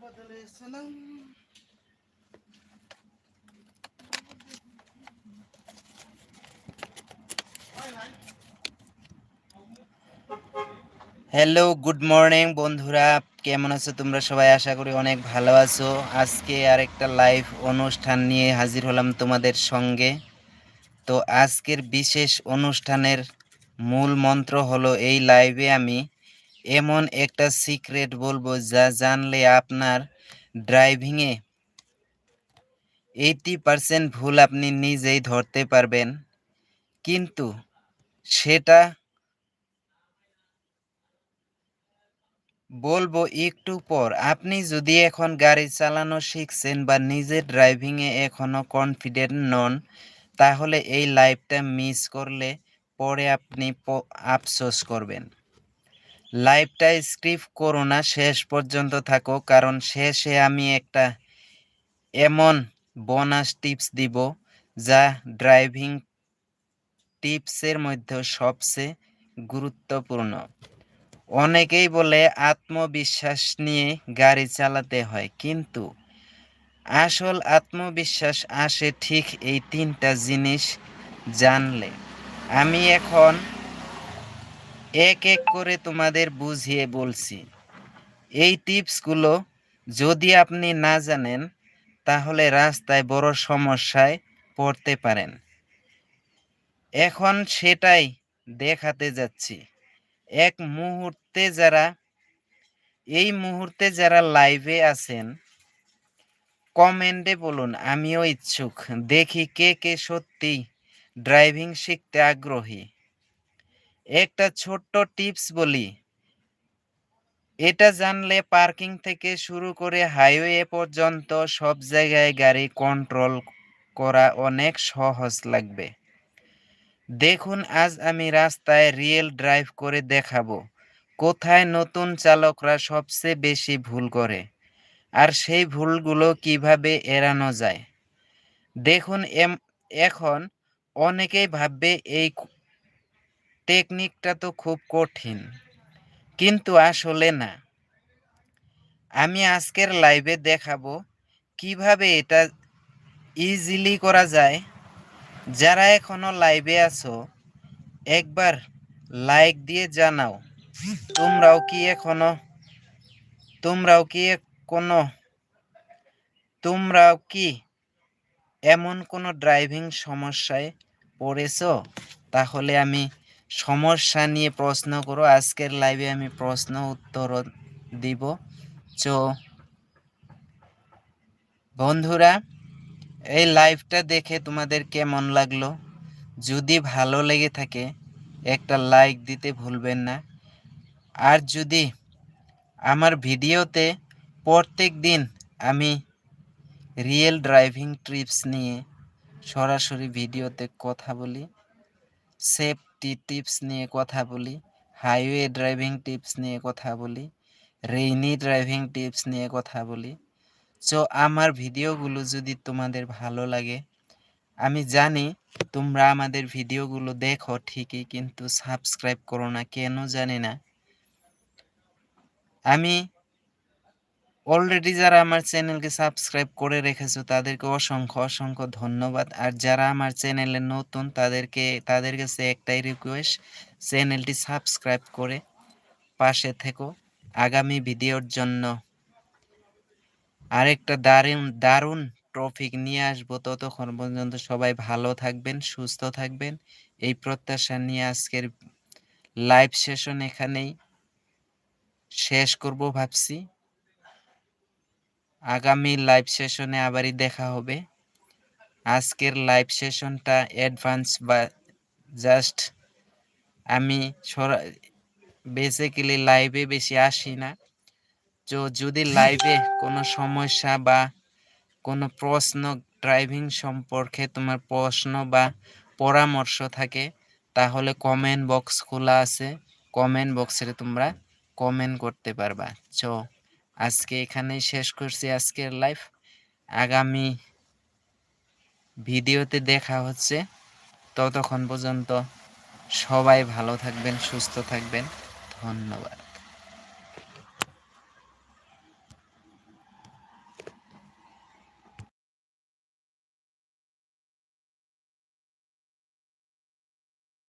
Hello good morning বন্ধুরা। কেমন আছো তোমরা সবাই? আশা করি অনেক ভালো আছো। আজকে আরেকটা লাইভ অনুষ্ঠান নিয়ে হাজির হলাম তোমাদের সঙ্গে। তো আজকের বিশেষ অনুষ্ঠানের মূল মন্ত্র হলো, এই লাইভে আমি এমন একটা সিক্রেট বলব যা জানলে আপনার ড্রাইভিংয়ে এইটি পারসেন্ট ভুল আপনি নিজেই ধরতে পারবেন। কিন্তু সেটা বলব একটু পর, আপনি যদি এখন গাড়ি চালানো শিখছেন বা নিজের ড্রাইভিংয়ে এখনও কনফিডেন্ট নন, তাহলে এই লাইভটা মিস করলে পরে আপনি আফসোস করবেন। লাইভটা স্ক্রিপ্ট করো না, শেষ পর্যন্ত থাকো, কারণ শেষে আমি একটা এমন বোনাস টিপস দিব যা ড্রাইভিং টিপসের মধ্যে সবচেয়ে গুরুত্বপূর্ণ। অনেকেই বলে আত্মবিশ্বাস নিয়ে গাড়ি চালাতে হয়, কিন্তু আসল আত্মবিশ্বাস আসে ঠিক এই তিনটা জিনিস জানলে। আমি এখন এক এক করে তোমাদের বুঝিয়ে বলছি। এই টিপসগুলো যদি আপনি না জানেন, তাহলে রাস্তায় বড় সমস্যায় পড়তে পারেন। এখন সেটাই দেখাতে যাচ্ছি। এক মুহূর্তে যারা, এই মুহূর্তে যারা লাইভে আছেন, কমেন্টে বলুন, আমিও ইচ্ছুক। দেখি কে কে সত্যি ড্রাইভিং শিখতে আগ্রহী। একটা ছোট্ট টিপস বলি। এটা জানলে পার্কিং থেকে শুরু করে হাইওয়ে পর্যন্ত সব জায়গায় গাড়ি কন্ট্রোল করা অনেক সহজ লাগবে। দেখুন, আজ আমি রাস্তায় রিয়েল ড্রাইভ করে দেখাবো। কোথায় নতুন চালকরা সবচেয়ে বেশি ভুল করে? আর সেই ভুলগুলো কীভাবে এড়ানো যায়? দেখুন এখন অনেকেই ভাববে এই টেকনিকটা তো খুব কঠিন, কিন্তু আসলে না। আমি আজকের লাইভে দেখাবো কীভাবে এটা ইজিলি করা যায়। যারা এখনও লাইভে আছো, একবার লাইক দিয়ে জানাও, তোমরাও কি এখনও, তোমরাও কি কোনো, তোমরাও কি এমন কোনো ড্রাইভিং সমস্যায় পড়েছ? তাহলে আমি সমস্যা নিয়ে প্রশ্ন করো। আজকের লাইভে আমি প্রশ্ন উত্তর দিব। তো বন্ধুরা, এই লাইভটা দেখে তোমাদের কেমন লাগল? যদি ভালো লেগে থাকে, একটা লাইক দিতে ভুলবেন না। আর যদি আমার ভিডিওতে প্রত্যেক দিন আমি রিয়েল ড্রাইভিং ট্রিপস নিয়ে সরাসরি ভিডিওতে কথা বলি সেফটি টিপস নিয়ে কথা বলি হাইওয়ে ড্রাইভিং টিপস নিয়ে কথা বলি রেইনি ড্রাইভিং টিপস নিয়ে কথা বলি। সো আমার ভিডিওগুলো যদি তোমাদের ভালো লাগে, আমি জানি তোমরা আমাদের ভিডিওগুলো দেখো ঠিকই, কিন্তু সাবস্ক্রাইব করো না, কেন জানি না। আমি অলরেডি যারা আমার চ্যানেলকে সাবস্ক্রাইব করে রেখেছো, তাদেরকে অসংখ্য অসংখ্য ধন্যবাদ। আর যারা আমার চ্যানেলে নতুন, তাদেরকে, তাদের কাছে একটাই রিকোয়েস্ট চ্যানেলটি সাবস্ক্রাইব করে পাশে থেকো। আগামী ভিডিওর জন্য আরেকটা দারুণ দারুণ টপিক নিয়ে আসব। ততক্ষণ পর্যন্ত সবাই ভালো থাকবেন, সুস্থ থাকবেন। এই প্রত্যাশা নিয়ে আজকের লাইভ সেশন এখানেই শেষ করব ভাবছি। আগামী লাইভ সেশনে আবারই দেখা হবে। আজকের লাইভ সেশনটা অ্যাডভান্স বা জাস্ট আমি বেসিক্যালি লাইভে বেশি আসি না। তো যদি লাইভে কোনো সমস্যা বা কোনো প্রশ্ন ড্রাইভিং সম্পর্কে তোমার প্রশ্ন বা পরামর্শ থাকে, তাহলে কমেন্ট বক্স খোলা আছে। কমেন্ট বক্সে তোমরা কমেন্ট করতে পারবা। চো আজকে এখানেই শেষ করছি আজকের লাইফ আগামী ভিডিওতে দেখা হচ্ছে। ততক্ষণ পর্যন্ত সবাই ভালো থাকবেন, সুস্থ থাকবেন। ধন্যবাদ।